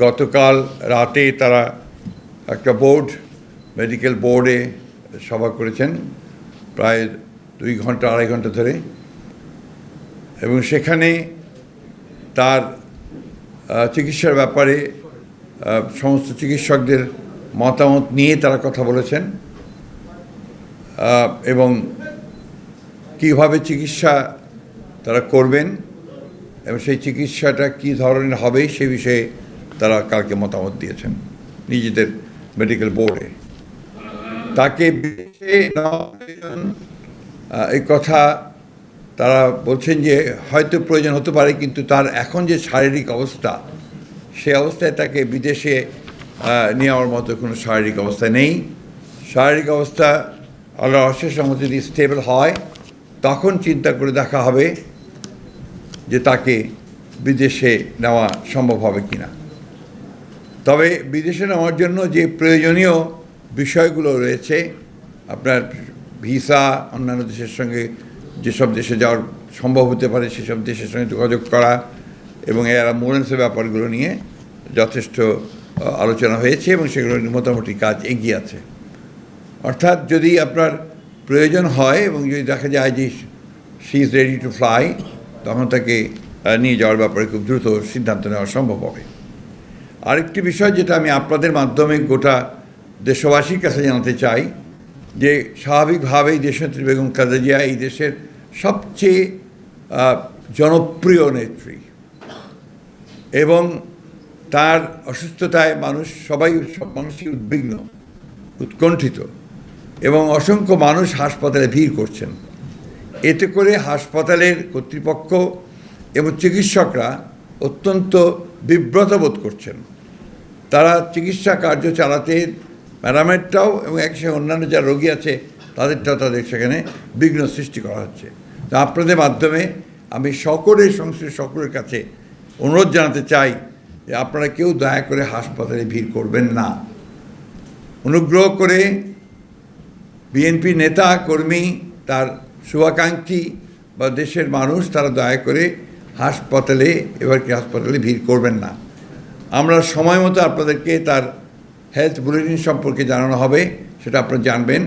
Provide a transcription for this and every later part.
গতকাল রাতে তারা একটা বোর্ড, মেডিকেল বোর্ডে সভা করেছেন, প্রায় দুই ঘণ্টা, আড়াই ঘণ্টা ধরে। এবং সেখানে তার চিকিৎসার ব্যাপারে সমস্ত চিকিৎসকদের মতামত নিয়ে তারা কথা বলেছেন। এবং কীভাবে চিকিৎসা তারা করবেন এবং সেই চিকিৎসাটা কী ধরনের হবে সে বিষয়ে তারা কালকে মতামত দিয়েছেন নিজেদের মেডিকেল বোর্ডে তাকে এই কথা তারা বলছেন যে হয়তো প্রয়োজন হতে পারে, কিন্তু তার এখন যে শারীরিক অবস্থা, সে অবস্থায় তাকে বিদেশে নেওয়ার মতো কোনো শারীরিক অবস্থা নেই। শারীরিক অবস্থা আল্লাহ অশেষ রহমতে যদি স্টেবল হয়, তখন চিন্তা করে দেখা হবে যে তাকে বিদেশে নেওয়া সম্ভব হবে কিনা। তবে বিদেশে নেওয়ার জন্য যে প্রয়োজনীয় বিষয়গুলো রয়েছে, আপনার ভিসা, অন্যান্য দেশের সঙ্গে যেসব দেশে যাওয়ার সম্ভব হতে পারে সেসব দেশের সঙ্গে যোগাযোগ করা এবং এর অ্যাম্বুলেন্সের ব্যাপারগুলো নিয়ে যথেষ্ট আলোচনা হয়েছে এবং সেগুলো মোটামুটি কাজ এগিয়ে আছে। অর্থাৎ যদি আপনার প্রয়োজন হয় এবং যদি দেখা যায় যে she is ready to fly, তখন তাকে নিয়ে যাওয়ার ব্যাপারে খুব দ্রুত সিদ্ধান্ত নেওয়া সম্ভব হবে। আরেকটি বিষয় যেটা আমি আপনাদের মাধ্যমে গোটা দেশবাসীর কাছে জানাতে চাই, যে স্বাভাবিকভাবেই দেশনেত্রী বেগম খালেদা জিয়া এই দেশের সবচেয়ে জনপ্রিয় নেত্রী এবং তার অসুস্থতায় মানুষ সবাই সব মানুষই উদ্বিগ্ন, উৎকণ্ঠিত এবং অসংখ্য মানুষ হাসপাতালে ভিড় করছেন। এতে করে হাসপাতালের কর্তৃপক্ষ এবং চিকিৎসকরা অত্যন্ত বিব্রত বোধ করছেন। তারা চিকিৎসা কার্য চালাতে প্যারামেডটাও এবং একসঙ্গে অন্যান্য যা রোগী আছে, তাদেরটাও তাদের সেখানে বিঘ্ন সৃষ্টি করা হচ্ছে। তো আপনাদের মাধ্যমে আমি সকলের সংশ্লিষ্ট সকলের কাছে অনুরোধ জানাতে চাই যে আপনারা কেউ দয়া করে হাসপাতালে ভিড় করবেন না। অনুগ্রহ করে বিএনপি নেতা, কর্মী, তার শুভাকাঙ্ক্ষী বা দেশের মানুষ তারা দয়া করে হাসপাতালে, এবার কি হাসপাতালে ভিড় করবেন না। আমরা সময় মতো আপনাদেরকে তার হেলথ বুলেটিন সম্পর্কে জানানো হবে, সেটা আপনারা জানবেন।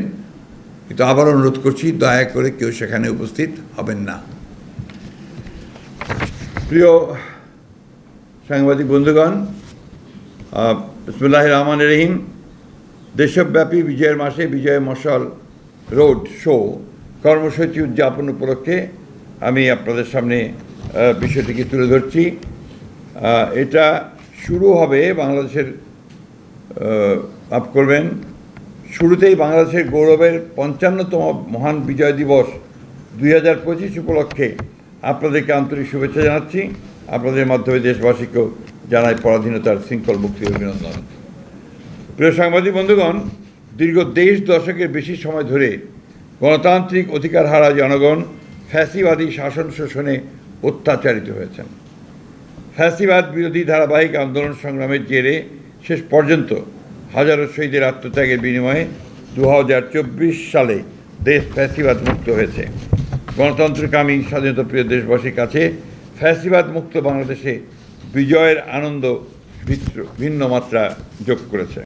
কিন্তু আবার অনুরোধ করছি, দয়া করে কেউ সেখানে উপস্থিত হবেন না। প্রিয় সাংবাদিক বন্ধুগণ বিসমুল্লাহ রহমান রহিম। দেশব্যাপী বিজয়ের মাসে বিজয় মশাল রোড শো কর্মসূচি উদযাপন উপলক্ষে আমি আপনাদের সামনে বিষয়টিকে তুলে ধরছি। এটা শুরু হবে, বাংলাদেশের আপ করবেন। শুরুতেই বাংলাদেশের গৌরবের পঞ্চান্নতম মহান বিজয় দিবস দুই হাজার পঁচিশ উপলক্ষে আপনাদেরকে আন্তরিক শুভেচ্ছা জানাচ্ছি। আপনাদের মাধ্যমে দেশবাসীকেও জানাই পরাধীনতার শৃঙ্খল মুক্তি অভিনন্দন। প্রিয় সাংবাদিক বন্ধুগণ, দীর্ঘ দেশ দশকের বেশি সময় ধরে গণতান্ত্রিক অধিকার হারা জনগণ, ফ্যাসিবাদী শাসন শোষণে অত্যাচারিত হয়েছেন। ফ্যাসিবাদ বিরোধী ধারাবাহিক আন্দোলন সংগ্রামের জেরে শেষ পর্যন্ত হাজারো শহীদের আত্মত্যাগের বিনিময়ে দু হাজার চব্বিশ সালে দেশ ফ্যাসিবাদ মুক্ত হয়েছে। গণতন্ত্রকামী স্বাধীনতাপ্রিয় দেশবাসীর কাছে ফ্যাসিবাদ মুক্ত বাংলাদেশে বিজয়ের আনন্দ ভিন্ন মাত্রা যোগ করেছে।